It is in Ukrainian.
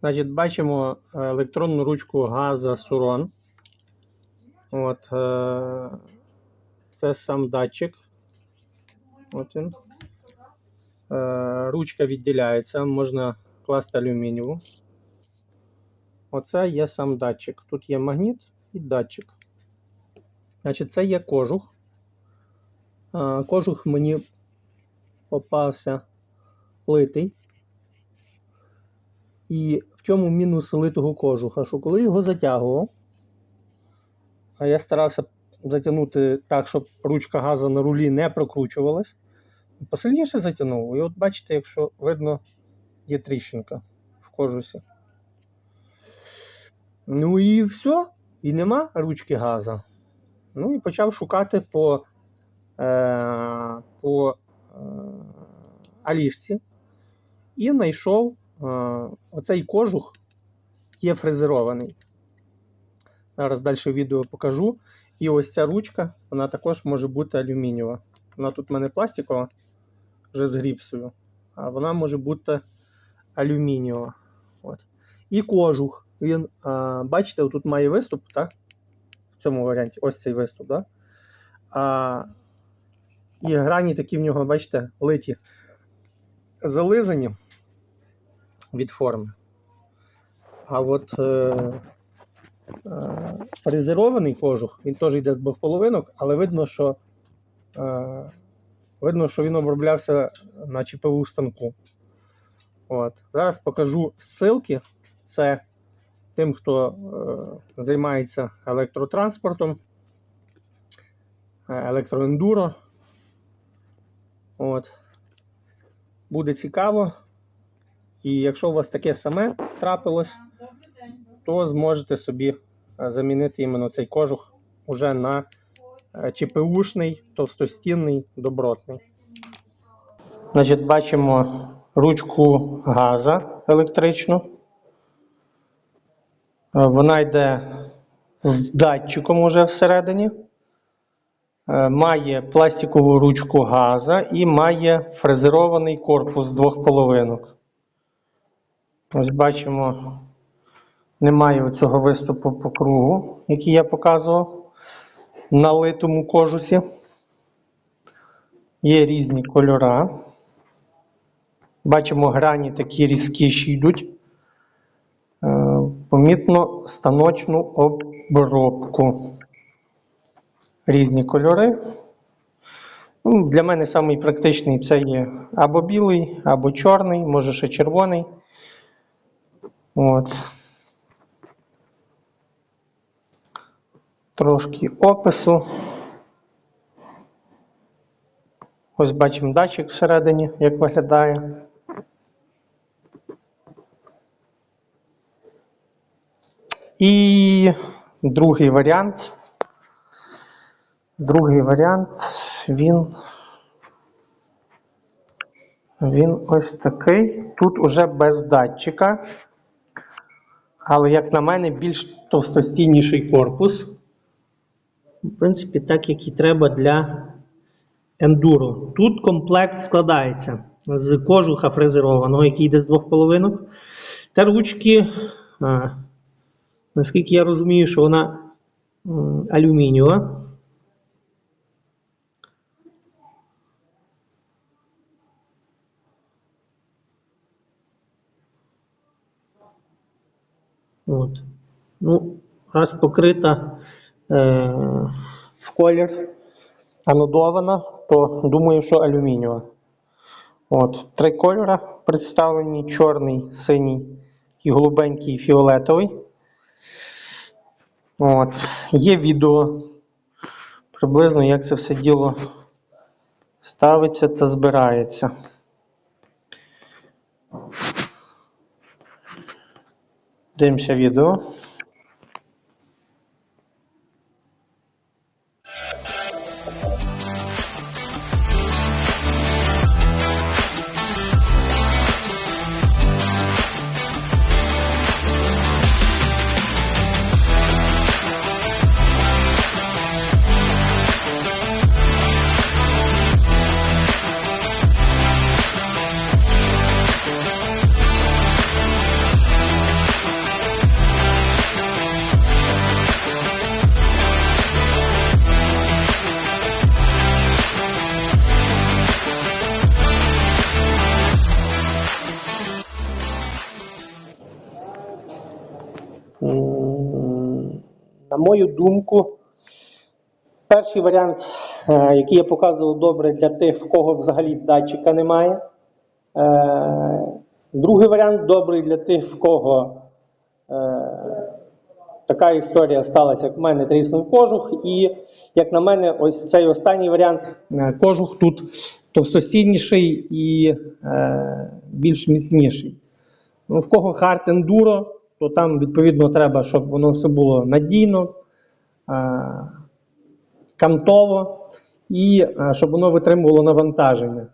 Значить, бачимо електронну ручку газа Сурон. От, е, це сам датчик. От він. Е, ручка відділяється, можна класти алюмінієву. Оце є сам датчик. Тут є магніт і датчик. Значить, це є кожух. Е, кожух мені попався литий. І в чому мінус литого кожуха? Що коли його затягував, а я старався затягнути так, щоб ручка газу на рулі не прокручувалась, посильніше затягнув. І от бачите, якщо видно, є тріщинка в кожусі. Ну і все, і нема ручки газа. Ну і почав шукати по, е, по е, аліжці і знайшов оцей кожух є фрезерований. Зараз далі відео покажу. І ось ця ручка, вона також може бути алюмінієва. Вона тут в мене пластикова, вже з гріпсою, а вона може бути алюмінієва. От. І кожух. Він, а, бачите, тут має виступ, так? В цьому варіанті ось цей виступ. так? А, і грані такі в нього, бачите, литі, зализані від форми. А от е, е, фрезерований кожух, він теж йде з двох половинок, але видно, що е, видно, що він оброблявся на ЧПУ станку. От. Зараз покажу ссылки. Це тим, хто е, займається електротранспортом, е, електроендуро. От. Буде цікаво. І якщо у вас таке саме трапилось, то зможете собі е, замінити іменно цей кожух уже на е, ЧПУшний, товстостінний, добротний. Значить, бачимо ручку газа електричну. Е, Вона йде з датчиком уже всередині. Має пластикову ручку газа і має фрезерований корпус з двох половинок. Ось бачимо, немає цього виступу по кругу, який я показував на литому кожусі. Є різні кольора. Бачимо, грані такі різкіші йдуть. Е, Помітно станочну обробку. Різні кольори. Ну, Для мене самий це є або білий, або чорний, може ще червоний. От. Трошки опису. Ось бачимо датчик всередині, як виглядає. І другий варіант. Другий варіант, він. Він ось такий. Тут уже без датчика. Але, як на мене, більш товстостійніший корпус. В принципі, так, як і треба для ендуро. Тут комплект складається з кожуха фрезерованого, який йде з двох половинок. Та ручки, а, наскільки я розумію, що вона алюмінієва. От. Ну, раз покрита е, в колір анодована, то думаю, що алюмінієва. От, три кольори представлені: чорний, синій, і голубенький фіолетовий. От. Є відео приблизно, як це все діло ставиться та збирається. Дивимося відео. Мою думку, перший варіант, е, який я показував добре для тих, в кого взагалі датчика немає. Е, Другий варіант добрий для тих, в кого е, така історія сталася, як в мене тріснув кожух. І, як на мене, ось цей останній варіант, кожух тут товстостійніший і більш міцніший. Ну, в кого хард ендуро, то там відповідно треба, щоб воно все було надійно, е, кантово і е, щоб воно витримувало навантаження.